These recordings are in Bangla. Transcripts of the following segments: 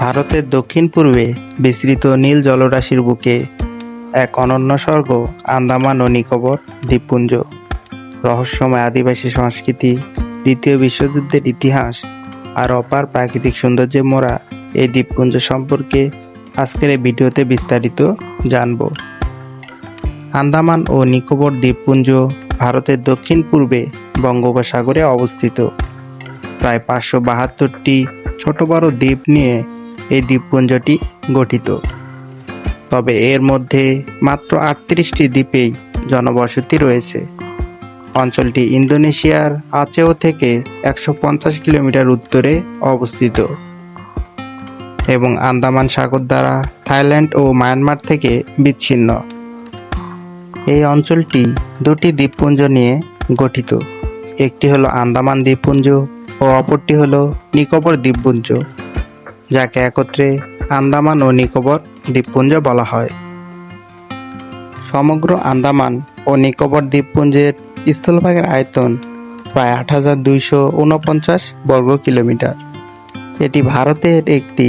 ভারতের দক্ষিণ পূর্বে বিস্তৃত নীল জলরাশির বুকে এক অনন্য স্বর্গ, আন্দামান ও নিকোবর দ্বীপপুঞ্জ। রহস্যময় আদিবাসী সংস্কৃতি, দ্বিতীয় বিশ্বযুদ্ধের ইতিহাস আর অপার প্রাকৃতিক সৌন্দর্যে মোড়া এই দ্বীপপুঞ্জ সম্পর্কে আজকের এই ভিডিওতে বিস্তারিত জানব। আন্দামান ও নিকোবর দ্বীপপুঞ্জ ভারতের দক্ষিণ পূর্বে বঙ্গোপসাগরে অবস্থিত। প্রায় পাঁচশো বাহাত্তরটি ছোট বড় দ্বীপ নিয়ে এই দ্বীপপুঞ্জটি গঠিত। তবে এর মধ্যে মাত্র আটত্রিশটি দ্বীপেই জনবসতি রয়েছে। অঞ্চলটি ইন্দোনেশিয়ার আচেও থেকে একশো পঞ্চাশ কিলোমিটার উত্তরে অবস্থিত এবং আন্দামান সাগর দ্বারা থাইল্যান্ড ও মায়ানমার থেকে বিচ্ছিন্ন। এই অঞ্চলটি দুটি দ্বীপপুঞ্জ নিয়ে গঠিত। একটি হলো আন্দামান দ্বীপপুঞ্জ ও অপরটি হলো নিকোবর দ্বীপপুঞ্জ। যাকে একত্রে আন্দামান ও নিকোবর দ্বীপপুঞ্জ বলা হয়। সমগ্র আন্দামান ও নিকোবর দ্বীপপুঞ্জের স্থলভাগের আয়তন প্রায় আট হাজার দুইশো উনপঞ্চাশ বর্গ কিলোমিটার। এটি ভারতের একটি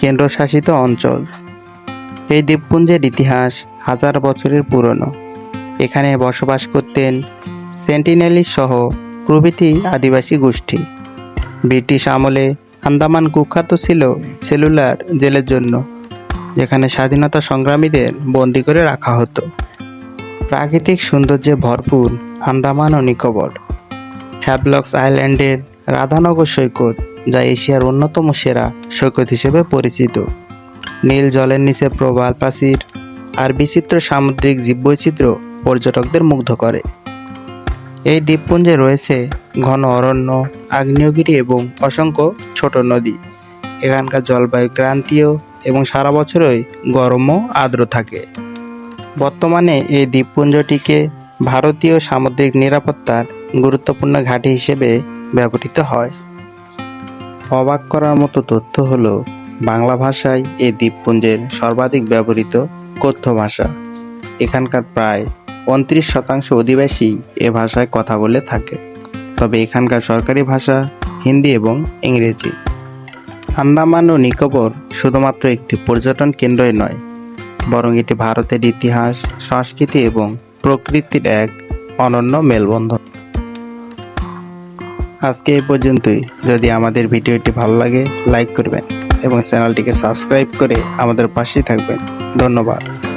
কেন্দ্রশাসিত অঞ্চল। এই দ্বীপপুঞ্জের ইতিহাস হাজার বছরের পুরনো। এখানে বসবাস করতেন সেন্টিনেলি সহ প্রভৃতি আদিবাসী গোষ্ঠী। ব্রিটিশ আমলে আন্দামান কুখ্যাত ছিল সেলুলার জেলের জন্য, যেখানে স্বাধীনতা সংগ্রামীদের বন্দি করে রাখা হতো। প্রাকৃতিক সৌন্দর্যে ভরপুর আন্দামান ও নিকোবর। হ্যাবলক্স আইল্যান্ডের রাধানগর সৈকত, যা এশিয়ার অন্যতম সেরা সৈকত হিসেবে পরিচিত। নীল জলের নিচে প্রবাল প্রাচীর আর বিচিত্র সামুদ্রিক জীববৈচিত্র্য পর্যটকদের মুগ্ধ করে। এই দ্বীপপুঞ্জে রয়েছে ঘন অরণ্য, আগ্নেয়গিরি এবং অসংখ্য ছোট নদী। এখানকার জলবায়ু ক্রান্তীয় এবং সারা বছরই গরম ও আর্দ্র থাকে। বর্তমানে এই দ্বীপপুঞ্জটিকে ভারতীয় সামুদ্রিক নিরাপত্তার গুরুত্বপূর্ণ ঘাঁটি হিসেবে ব্যবহৃত হয়। অবাক করার মতো তথ্য হল, বাংলা ভাষায় এই দ্বীপপুঞ্জের সর্বাধিক ব্যবহৃত কথ্য ভাষা। এখানকার প্রায় উনত্রিশ শতাংশ অধিবাসী এ ভাষায় কথা বলে থাকে। তবে এখানকার সরকারি ভাষা হিন্দি এবং ইংরেজি। আন্দামান ও নিকোবর শুধুমাত্র একটি পর্যটন কেন্দ্রই নয়, বরং এটি ভারতের ইতিহাস, সংস্কৃতি এবং প্রকৃতির এক অনন্য মেলবন্ধন। আজকে এই পর্যন্তই। যদি আমাদের ভিডিওটি ভালো লাগে, লাইক করবেন এবং চ্যানেলটিকে সাবস্ক্রাইব করে আমাদের পাশেই থাকবেন। ধন্যবাদ।